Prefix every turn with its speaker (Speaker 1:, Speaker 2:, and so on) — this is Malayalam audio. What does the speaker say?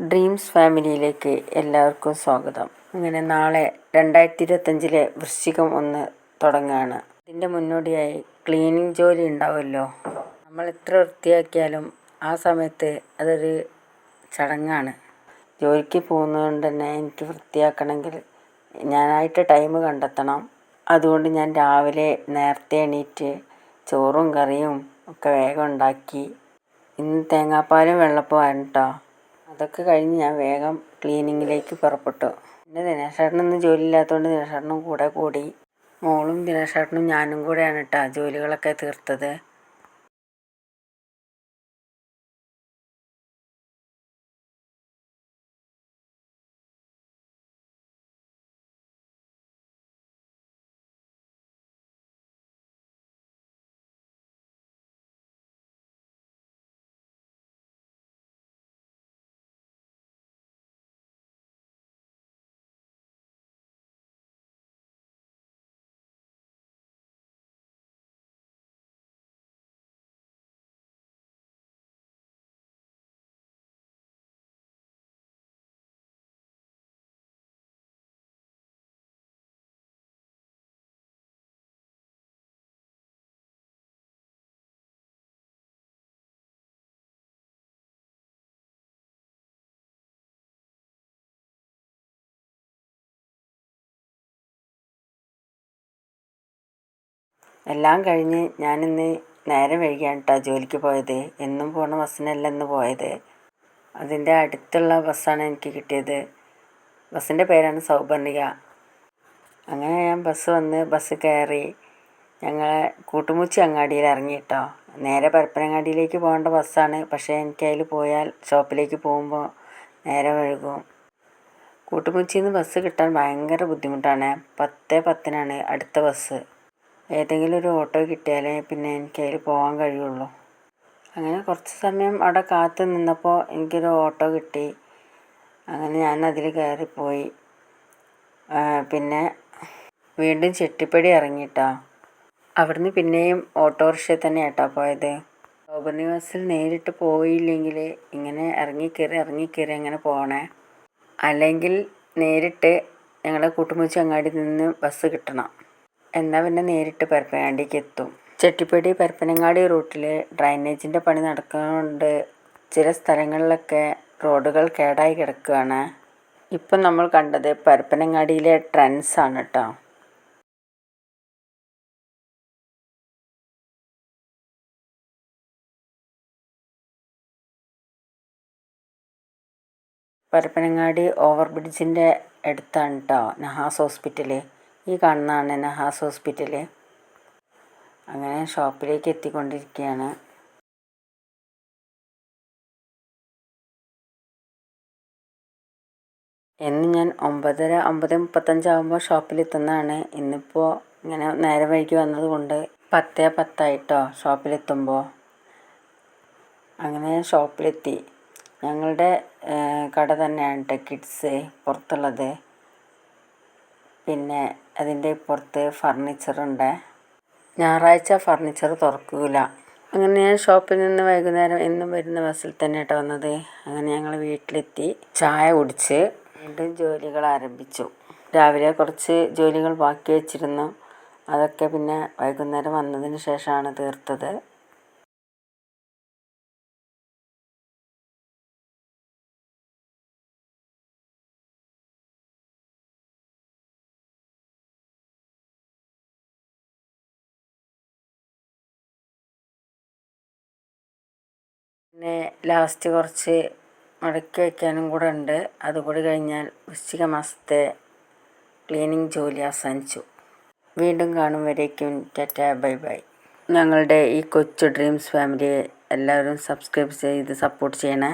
Speaker 1: ഡ്രീംസ് ഫാമിലിയിലേക്ക് എല്ലാവർക്കും സ്വാഗതം. അങ്ങനെ നാളെ രണ്ടായിരത്തി ഇരുപത്തഞ്ചിലെ വൃശ്ചികം ഒന്ന് തുടങ്ങുകയാണ് ഇതിന്റെ മുന്നോടിയായി ക്ലീനിങ് ജോലി ഉണ്ടാവുമല്ലോ. നമ്മൾ എത്ര വൃത്തിയാക്കിയാലും ആ സമയത്ത് അതൊരു ചടങ്ങാണ്. ജോലിക്ക് പോകുന്നതുകൊണ്ട് തന്നെ എനിക്ക് വൃത്തിയാക്കണമെങ്കിൽ ഞാനായിട്ട് ടൈം കണ്ടെത്തണം. അതുകൊണ്ട് ഞാൻ രാവിലെ നേരത്തെ എണീറ്റ് ചോറും കറിയും ഒക്കെ വേഗം ഉണ്ടാക്കി. ഇന്ന് തേങ്ങാപ്പാലും വെള്ളപ്പമാണ് കേട്ടോ അതൊക്കെ കഴിഞ്ഞ് ഞാൻ വേഗം ക്ലീനിങ്ങിലേക്ക് പുറപ്പെട്ടു. പിന്നെ ദിനേശേട്ടനൊന്നും ജോലി ഇല്ലാത്തതുകൊണ്ട് ദിനേശേട്ടനും കൂടെ കൂടി. മോളും ദിനേശേട്ടനും ഞാനും കൂടെയാണ് കേട്ടോ ജോലികളൊക്കെ തീർത്തത്. എല്ലാം കഴിഞ്ഞ് ഞാനിന്ന് നേരെ വൈകിയാണ് കേട്ടോ ജോലിക്ക് പോയത്. എന്നും പോണ ബസ്സിനല്ല ഇന്ന് പോയത്. അതിന്റെ അടുത്തുള്ള ബസ്സാണ് എനിക്ക് കിട്ടിയത്. ബസ്സിന്റെ പേരാണ് സൗപർണിക അങ്ങനെ ഞാൻ ബസ് വന്ന് ബസ് കയറി ഞങ്ങളെ കൂട്ടുമുച്ചി അങ്ങാടിയിൽ ഇറങ്ങി കേട്ടോ നേരെ പരപ്പനങ്ങാടിയിലേക്ക് പോകേണ്ട ബസ്സാണ്. പക്ഷേ എനിക്ക് അതിൽ പോയാൽ ഷോപ്പിലേക്ക് പോകുമ്പോൾ നേരെ വഴുകും. കൂട്ടുമുച്ചിയിൽ നിന്ന് ബസ് കിട്ടാൻ ഭയങ്കര ബുദ്ധിമുട്ടാണ്. പത്ത് പത്തിനാണ് അടുത്ത ബസ്. ഏതെങ്കിലും ഒരു ഓട്ടോ കിട്ടിയാലേ പിന്നെ എനിക്ക് അതിൽ പോകാൻ കഴിയുള്ളൂ. അങ്ങനെ കുറച്ച് സമയം അവിടെ കാത്തു നിന്നപ്പോൾ എനിക്കൊരു ഓട്ടോ കിട്ടി. അങ്ങനെ ഞാൻ അതിൽ കയറിപ്പോയി പിന്നെ വീണ്ടും ചെട്ടിപ്പടി ഇറങ്ങിയിട്ടാ അവിടുന്ന് പിന്നെയും ഓട്ടോറിക്ഷയിൽ തന്നെ കേട്ടോ പോയത്. ബസ്സിൽ നേരിട്ട് പോയില്ലെങ്കിൽ ഇങ്ങനെ ഇറങ്ങിക്കയറി ഇറങ്ങിക്കയറി അങ്ങനെ പോകണേ അല്ലെങ്കിൽ നേരിട്ട് ഞങ്ങളുടെ കൂട്ടുമുച്ചങ്ങാടി നിന്ന് ബസ് കിട്ടണം. എന്നാൽ പിന്നെ നേരിട്ട് പരപ്പനങ്ങാടിക്ക് എത്തും ചെട്ടിപ്പടി പരപ്പനങ്ങാടി റൂട്ടിൽ ഡ്രൈനേജിന്റെ പണി നടക്കുന്നതുകൊണ്ട് ചില സ്ഥലങ്ങളിലൊക്കെ റോഡുകൾ കേടായി കിടക്കുകയാണ് ഇപ്പം നമ്മൾ കണ്ടത് പരപ്പനങ്ങാടിയിലെ ട്രെൻസ് ആണ് കേട്ടോ പരപ്പനങ്ങാടി ഓവർ ബ്രിഡ്ജിന്റെ അടുത്താണ് കേട്ടോ നഹാസ് ഹോസ്പിറ്റൽ ഈ കാണുന്നതാണ് നഹാസ് ഹോസ്പിറ്റൽ അങ്ങനെ ഷോപ്പിലേക്ക് എത്തിക്കൊണ്ടിരിക്കുകയാണ് എന്ന് ഞാൻ ഒമ്പതര ഒമ്പത് മുപ്പത്തഞ്ചാകുമ്പോൾ ഷോപ്പിലെത്തുന്നതാണ്. ഇന്നിപ്പോൾ ഇങ്ങനെ നേരെ വൈകി വന്നതുകൊണ്ട് പത്തേ പത്തായിട്ടോ ഷോപ്പിലെത്തുമ്പോൾ അങ്ങനെ ഷോപ്പിലെത്തി. ഞങ്ങളുടെ കട തന്നെയാണ് കിഡ്സ് പുറത്തുള്ളത്. പിന്നെ അതിന്റെ പുറത്ത് ഫർണിച്ചറുണ്ട് ഞായറാഴ്ച ഫർണിച്ചർ തുറക്കില്ല അങ്ങനെ ഞാൻ ഷോപ്പിൽ നിന്ന് വൈകുന്നേരം എന്നും വരുന്ന ബസ്സിൽ തന്നെ കേട്ടോ വന്നത്. അങ്ങനെ ഞങ്ങൾ വീട്ടിലെത്തി ചായ കുടിച്ച് വീണ്ടും ജോലികൾ ആരംഭിച്ചു. രാവിലെ കുറച്ച് ജോലികൾ ബാക്കി വെച്ചിരുന്നു. അതൊക്കെ പിന്നെ വൈകുന്നേരം വന്നതിന് ശേഷമാണ് തീർത്തത്. പിന്നെ ലാസ്റ്റ് കുറച്ച് മടക്കി വയ്ക്കാനും കൂടെ ഉണ്ട്. അതുകൂടി കഴിഞ്ഞാൽ വൃശ്ചിക മാസത്തെ ക്ലീനിങ് ജോലി അവസാനിച്ചു. വീണ്ടും കാണും വരേക്കും. Tata bye bye. ഞങ്ങളുടെ ഈ കൊച്ചു ഡ്രീംസ് ഫാമിലിയെ എല്ലാവരും സബ്സ്ക്രൈബ് ചെയ്ത് സപ്പോർട്ട് ചെയ്യണേ.